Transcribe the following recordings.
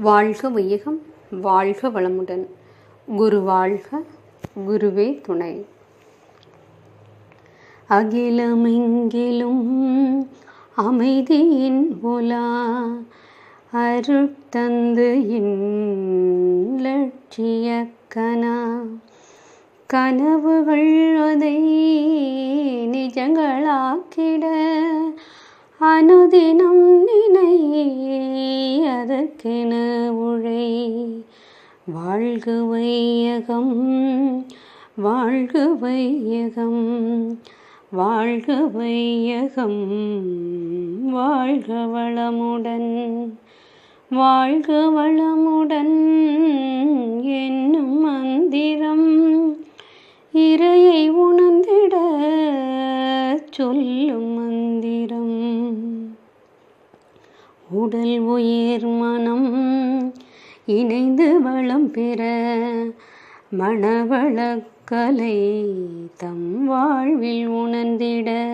வாழ்க வையகம் வாழ்க வளமுடன். குரு வாழ்க குருவே துணை. அகிலமெங்கிலும் அமைதியின் உலா அருட்தந்து லட்சியக்கனா. கனவுகள் அதை நிஜங்களாக்கிட அனுதினம் நினை அதற்கென உழை. வாழ்க வையகம் வாழ்க வையகம் வாழ்க வையகம் வாழ்க வளமுடன் வாழ்க வளமுடன் என்னும் மந்திரம். உடல் உயிர் மனம் இணைந்து வளம் பெற மணவளக்கலை தம் வாழ்வில் உணர்ந்திட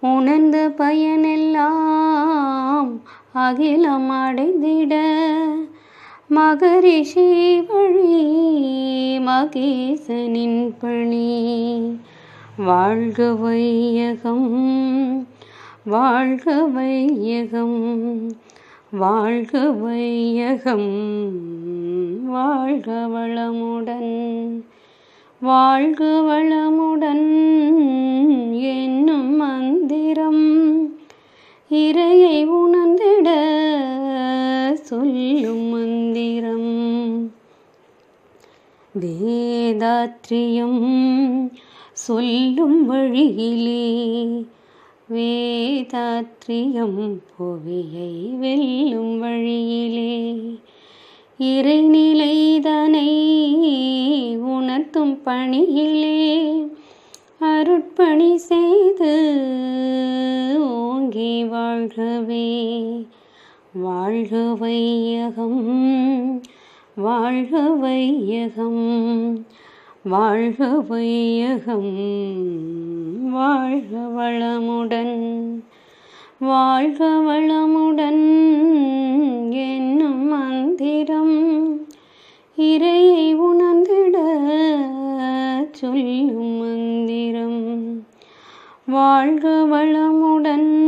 உணர்ந்த பயனெல்லாம் அகிலம் அடைந்திட. மகரிஷி வழி மகேசனின் பணி வாழ்க வையகம். வாழ்க வையகம் வாழ்க வையகம் வாழ்க வளமுடன் வாழ்க வளமுடன் என்னும் மந்திரம் இறையை உணர்ந்திட சொல்லும் மந்திரம். வேதாத்ரியம் சொல்லும் வழியிலே வேதாத்ரியம் புவியை வெல்லும் வழியிலே. இறைநிலைதனை உணர்த்தும் பணியிலே. அருட்பணி செய்து ஓங்கி வாழ்கவே. வாழ்க வையகம் வாழ்க வையகம் வாழ்க வையகம் வாழ்க வளமுடன் வாழ்க வளமுடன் என்னும் மந்திரம் இறையை உணர்ந்திட சொல்லும் மந்திரம். வாழ்க வளமுடன்